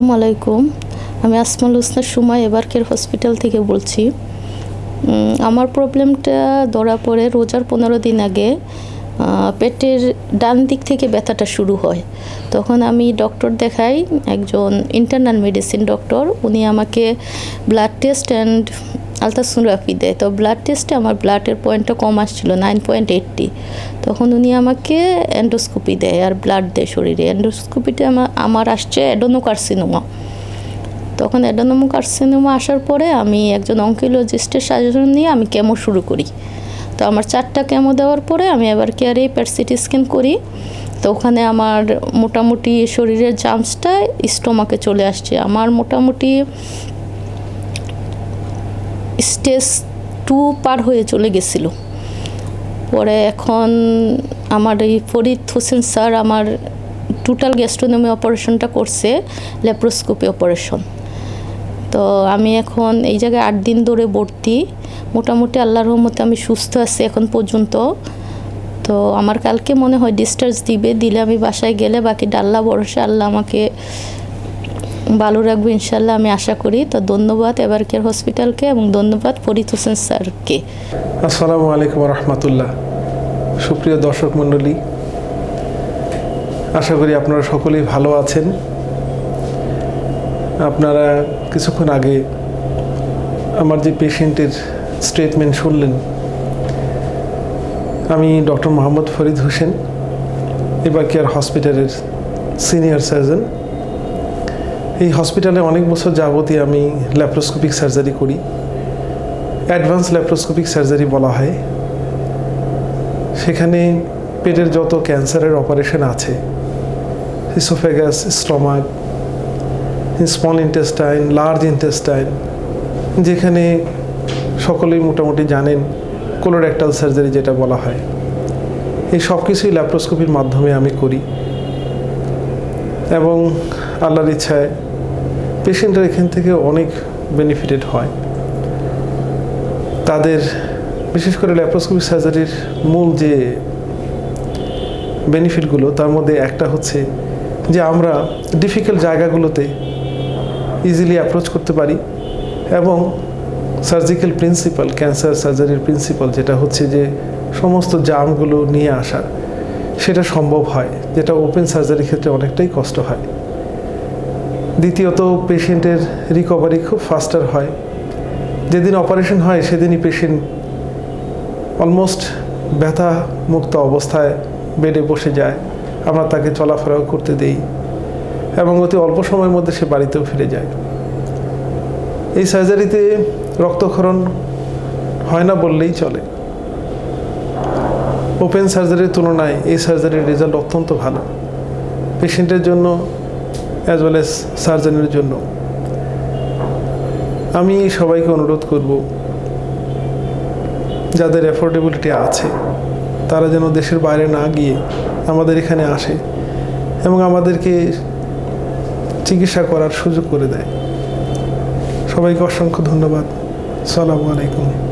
আসসালামু আলাইকুম। আমি আসমাল হোসনার সময় এবার কের হসপিটাল থেকে বলছি। আমার প্রবলেমটা ধরা পড়ে রোজার পনেরো দিন আগে। পেটের ডান দিক থেকে ব্যথাটা শুরু হয়। তখন আমি ডক্টর দেখাই, একজন ইন্টারনাল মেডিসিন ডক্টর উনি আমাকে ব্লাড টেস্ট অ্যান্ড আলট্রাসোনোগ্রাফি দেয়। তো ব্লাড টেস্টে আমার ব্লাডের পয়েন্টটা কম আসছিল নাইন পয়েন্ট এইটটি তখন উনি আমাকে এন্ডোস্কোপি দেয় আর ব্লাড দেয় শরীরে। এন্ডোস্কোপিতে আমার আমার আসছে অ্যাডোনোকার্সিনোমা তখন অ্যাডোনোমো কার্সিনোমা আসার পরে আমি একজন অঙ্কিওলজিস্টের সাজেশন নিয়ে আমি কেমো শুরু করি। তো আমার চারটা কেমো দেওয়ার পরে আমি এবার কেয়ারে পেট সিটি স্ক্যান করি। তো ওখানে আমার মোটামুটি শরীরের জাম্পসটা স্টোমাকে চলে আসছে। আমার মোটামুটি স্টেজ টু পার হয়ে চলে গেছিল। পরে এখন আমার এই ফরিদ হোসেন স্যার আমার টোটাল গ্যাস্ট্রোনমি অপারেশনটা করছে ল্যাপ্রোস্কোপি অপারেশন তো আমি এখন এই জায়গায় আট দিন ধরে ভর্তি। মোটামুটি আল্লাহর রহমতে আমি সুস্থ আছি এখন পর্যন্ত। তো আমার কালকে মনে হয় ডিসচার্জ দিবে, দিলে আমি বাসায় গেলে বাকি ডাল্লা ভরসা আল্লাহ আমাকে ভালো রাখবে ইনশাল্লাহ আমি আশা করি। তো ধন্যবাদ এবার কেয়ার হসপিটালকে এবং ধন্যবাদ ফরিদ হোসেন স্যারকে। আসসালামু আলাইকুম রহমতুল্লাহ সুপ্রিয় দর্শক মণ্ডলী, আশা করি আপনারা সকলেই ভালো আছেন। আপনারা কিছুক্ষণ আগে আমার যে পেশেন্টের স্টেটমেন্ট শুনলেন, আমি ডক্টর মোহাম্মদ ফরিদ হোসেন, এবার কেয়ার হসপিটালের সিনিয়র সার্জন। এই হসপিটালে অনেক বছর যাবতই আমি ল্যাপ্রোস্কোপিক সার্জারি করি। অ্যাডভান্স ল্যাপ্রোস্কোপিক সার্জারি বলা হয়। সেখানে পেটের যত ক্যান্সারের অপারেশন আছে oesophagus stomach small intestine large intestine যেখানে সকলেই মোটামুটি জানেন কোলোরেক্টাল সার্জারি যেটা বলা হয়। এই সব কিছুই ল্যাপ্রোস্কোপির মাধ্যমে আমি করি। এবং আল্লাহর ইচ্ছায় পেশেন্টের এখান থেকে অনেক বেনিফিটেড হয়। তাদের বিশেষ করে ল্যাপ্রোস্কোপিক সার্জারির মূল যে বেনিফিটগুলো তার মধ্যে একটা হচ্ছে যে আমরা ডিফিকাল্ট জায়গাগুলোতে ইজিলি অ্যাপ্রোচ করতে পারি। এবং সার্জিক্যাল প্রিন্সিপাল ক্যান্সার সার্জারির প্রিন্সিপাল যেটা হচ্ছে যে সমস্ত জামগুলো নিয়ে আসা সেটা সম্ভব হয়, যেটা ওপেন সার্জারির ক্ষেত্রে অনেকটাই কষ্ট হয়। দ্বিতীয়ত পেশেন্টের রিকভারি খুব ফাস্টার হয়। যেদিন অপারেশন হয়, সেদিনই পেশেন্ট অলমোস্ট ব্যথা মুক্ত অবস্থায় বেডে বসে যায়। আমরা তাকে চলাফেরাও করতে দেই। এবং অতি অল্প সময়ের মধ্যে সে বাড়িতেও ফিরে যায়। এই সার্জারিতে রক্তক্ষরণ হয় না বললেই চলে। ওপেন সার্জারির তুলনায় এই সার্জারির রেজাল্ট অত্যন্ত ভালো। পেশেন্টের জন্য অ্যাজ ওয়েল এস সার্জনের জন্য। আমি সবাইকে অনুরোধ করব, যাদের অ্যাফোর্ডেবিলিটি আছে, তারা যেন দেশের বাইরে না গিয়ে আমাদের এখানে আসে এবং আমাদেরকে চিকিৎসা করার সুযোগ করে দেয়। সবাইকে অসংখ্য ধন্যবাদ। সালামু আলাইকুম।